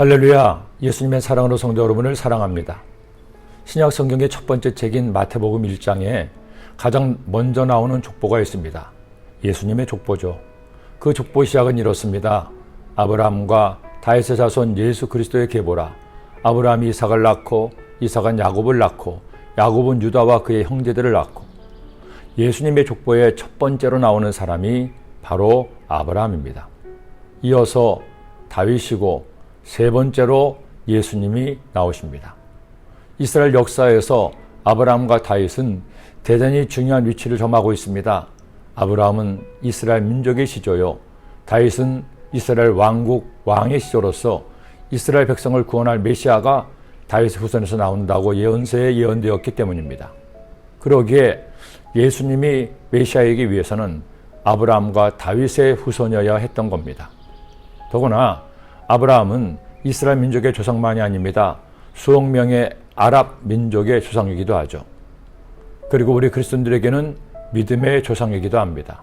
할렐루야. 예수님의 사랑으로 성도 여러분을 사랑합니다. 신약 성경의 첫 번째 책인 마태복음 1장에 가장 먼저 나오는 족보가 있습니다. 예수님의 족보죠. 그 족보 시작은 이렇습니다. 아브라함과 다윗의 자손 예수 그리스도의 계보라. 아브라함이 이삭을 낳고 이삭은 야곱을 낳고 야곱은 유다와 그의 형제들을 낳고 예수님의 족보에 첫 번째로 나오는 사람이 바로 아브라함입니다. 이어서 다윗이고 세 번째로 예수님이 나오십니다. 이스라엘 역사에서 아브라함과 다윗은 대단히 중요한 위치를 점하고 있습니다. 아브라함은 이스라엘 민족의 시조요. 다윗은 이스라엘 왕국 왕의 시조로서 이스라엘 백성을 구원할 메시아가 다윗의 후손에서 나온다고 예언서에 예언되었기 때문입니다. 그러기에 예수님이 메시아이기 위해서는 아브라함과 다윗의 후손이어야 했던 겁니다. 더구나 아브라함은 이스라엘 민족의 조상만이 아닙니다. 수억 명의 아랍 민족의 조상이기도 하죠. 그리고 우리 그리스도인들에게는 믿음의 조상이기도 합니다.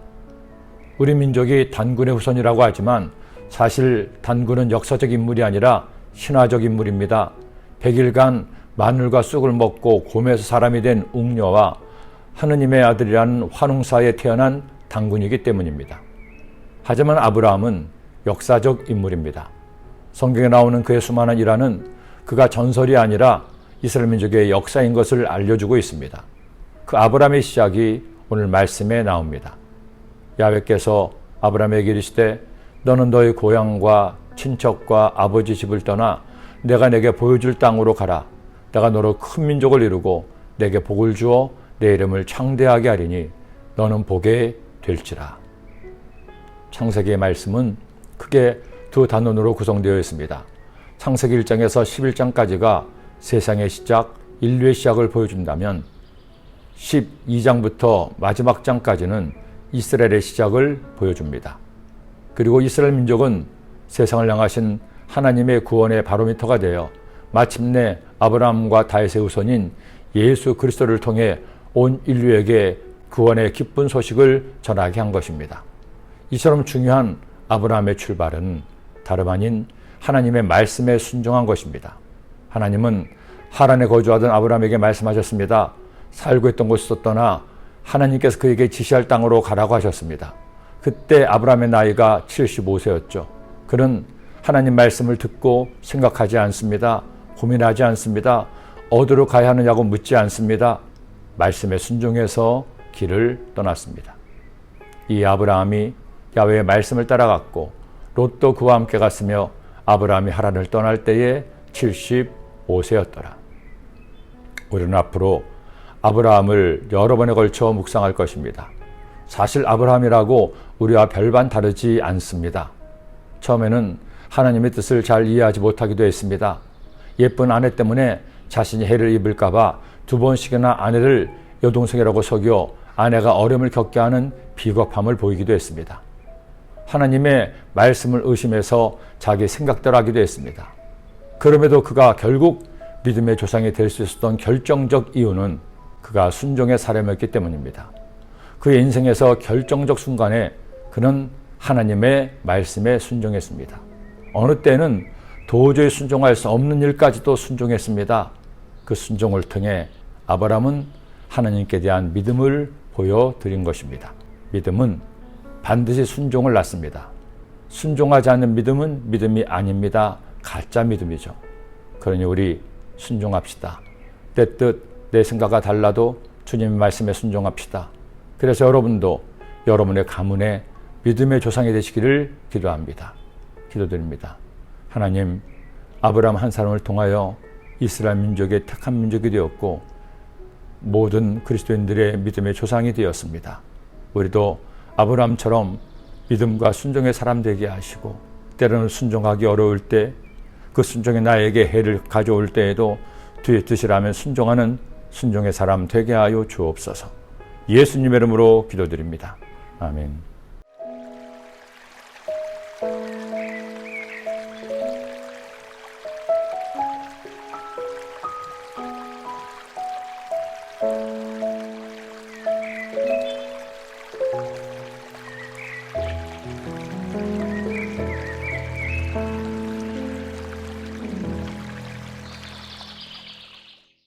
우리 민족이 단군의 후손이라고 하지만 사실 단군은 역사적 인물이 아니라 신화적 인물입니다. 100일간 마늘과 쑥을 먹고 곰에서 사람이 된 웅녀와 하느님의 아들이라는 환웅사에 태어난 단군이기 때문입니다. 하지만 아브라함은 역사적 인물입니다. 성경에 나오는 그의 수많은 일화는 그가 전설이 아니라 이스라엘 민족의 역사인 것을 알려주고 있습니다. 그 아브라함의 시작이 오늘 말씀에 나옵니다. 야훼께서 아브라함에게 이르시되 너는 너의 고향과 친척과 아버지 집을 떠나 내가 내게 보여줄 땅으로 가라. 내가 너로 큰 민족을 이루고 내게 복을 주어 내 이름을 창대하게 하리니 너는 복에 될지라. 창세기의 말씀은 크게 두 단원으로 구성되어 있습니다. 창세기 1장에서 11장까지가 세상의 시작, 인류의 시작을 보여준다면 12장부터 마지막 장까지는 이스라엘의 시작을 보여줍니다. 그리고 이스라엘 민족은 세상을 향하신 하나님의 구원의 바로미터가 되어 마침내 아브라함과 다윗의 후손인 예수 그리스도를 통해 온 인류에게 구원의 기쁜 소식을 전하게 한 것입니다. 이처럼 중요한 아브라함의 출발은 다름 아닌 하나님의 말씀에 순종한 것입니다. 하나님은 하란에 거주하던 아브라함에게 말씀하셨습니다. 살고 있던 곳에서 떠나 하나님께서 그에게 지시할 땅으로 가라고 하셨습니다. 그때 아브라함의 나이가 75세였죠. 그는 하나님 말씀을 듣고 생각하지 않습니다. 고민하지 않습니다. 어디로 가야 하느냐고 묻지 않습니다. 말씀에 순종해서 길을 떠났습니다. 이 아브라함이 야외의 말씀을 따라갔고 롯도 그와 함께 갔으며 아브라함이 하란을 떠날 때에 75세였더라. 우리는 앞으로 아브라함을 여러 번에 걸쳐 묵상할 것입니다. 사실 아브라함이라고 우리와 별반 다르지 않습니다. 처음에는 하나님의 뜻을 잘 이해하지 못하기도 했습니다. 예쁜 아내 때문에 자신이 해를 입을까봐 두 번씩이나 아내를 여동생이라고 속여 아내가 어려움을 겪게 하는 비겁함을 보이기도 했습니다. 하나님의 말씀을 의심해서 자기 생각대로 하기도 했습니다. 그럼에도 그가 결국 믿음의 조상이 될 수 있었던 결정적 이유는 그가 순종의 사람이었기 때문입니다. 그의 인생에서 결정적 순간에 그는 하나님의 말씀에 순종했습니다. 어느 때는 도저히 순종할 수 없는 일까지도 순종했습니다. 그 순종을 통해 아브라함은 하나님께 대한 믿음을 보여드린 것입니다. 믿음은 반드시 순종을 낳습니다. 순종하지 않는 믿음은 믿음이 아닙니다. 가짜 믿음이죠. 그러니 우리 순종합시다. 내 뜻, 내 생각과 달라도 주님의 말씀에 순종합시다. 그래서 여러분도 여러분의 가문에 믿음의 조상이 되시기를 기도합니다. 기도드립니다. 하나님, 아브라함 한 사람을 통하여 이스라엘 민족의 택한 민족이 되었고 모든 그리스도인들의 믿음의 조상이 되었습니다. 우리도 아브라함처럼 믿음과 순종의 사람 되게 하시고 때로는 순종하기 어려울 때 그 순종이 나에게 해를 가져올 때에도 뒤에 뜻이라면 순종하는 순종의 사람 되게 하여 주옵소서. 예수님의 이름으로 기도드립니다. 아멘.